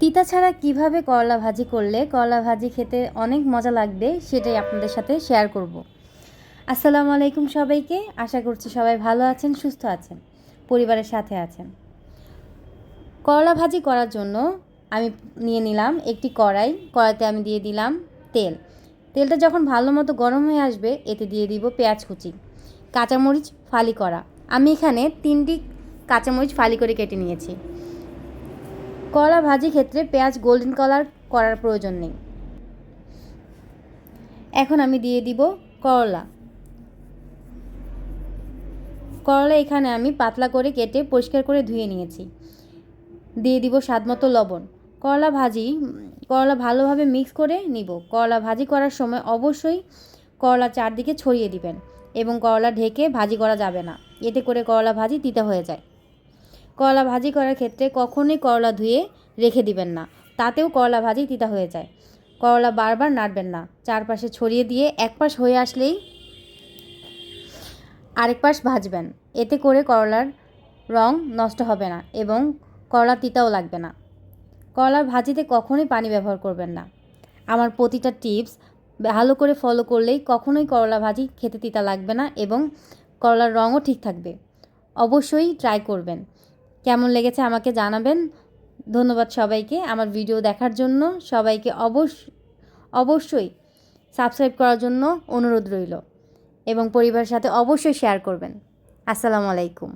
তিতা ছাড়া কীভাবে করলা ভাজি করলে করলা ভাজি খেতে অনেক মজা লাগবে সেটাই আপনাদের সাথে শেয়ার করব। আসসালামু আলাইকুম সবাইকে। আশা করছি সবাই ভালো আছেন, সুস্থ আছেন, পরিবারের সাথে আছেন। করলা ভাজি করার জন্য আমি নিয়ে নিলাম একটি কড়াই। কড়াইতে আমি দিয়ে দিলাম তেল। তেলটা যখন ভালো মতো গরম হয়ে আসবে, এতে দিয়ে দিব পেঁয়াজ কুচি, কাঁচামরিচ ফালি করা। আমি এখানে তিনটি কাঁচামরিচ ফালি করে কেটে নিয়েছি। করলা ভাজি ক্ষেত্রে পেঁয়াজ গোল্ডেন কালার করার প্রয়োজন নেই। এখন আমি দিয়ে দিব করলা। করলা এখানে আমি পাতলা করে কেটে পরিষ্কার করে ধুয়ে নিয়েছি। দিয়ে দিব স্বাদমতো লবণ। করলা ভাজি, করলা ভালোভাবে মিক্স করে নিব। করলা ভাজি করার সময় অবশ্যই করলা চারদিকে ছড়িয়ে দিবেন এবং করলা ঢেকে ভাজি করা যাবে না। এতে করে করলা ভাজি তিতা হয়ে যায়। করলা ভাজি করার ক্ষেত্রে কখনোই করলা ধুয়ে রেখে দিবেন না। তাতেও করলা ভাজি তিতা হয়ে যায়। করলা বারবার নাড়বেন না। চারপাশে ছড়িয়ে দিয়ে এক পাশ হয়ে আসলেই আরেক পাশ ভাজবেন। এতে করে করলার রং নষ্ট হবে না এবং করলা তিতাও লাগবে না। করলার ভাজিতে কখনোই পানি ব্যবহার করবেন না। আমার প্রতিটা টিপস ভালো করে ফলো করলেই কখনোই করলা ভাজি খেতে তিতা লাগবে না এবং করলার রঙও ঠিক থাকবে। অবশ্যই ট্রাই করবেন। কেমন লেগেছে আমাকে জানাবেন। ধন্যবাদ সবাইকে আমার ভিডিও দেখার জন্য। সবাইকে অবশ্য অবশ্যই সাবস্ক্রাইব করার জন্য অনুরোধ রইল এবং পরিবারের সাথে অবশ্যই শেয়ার করবেন। আসসালামু আলাইকুম।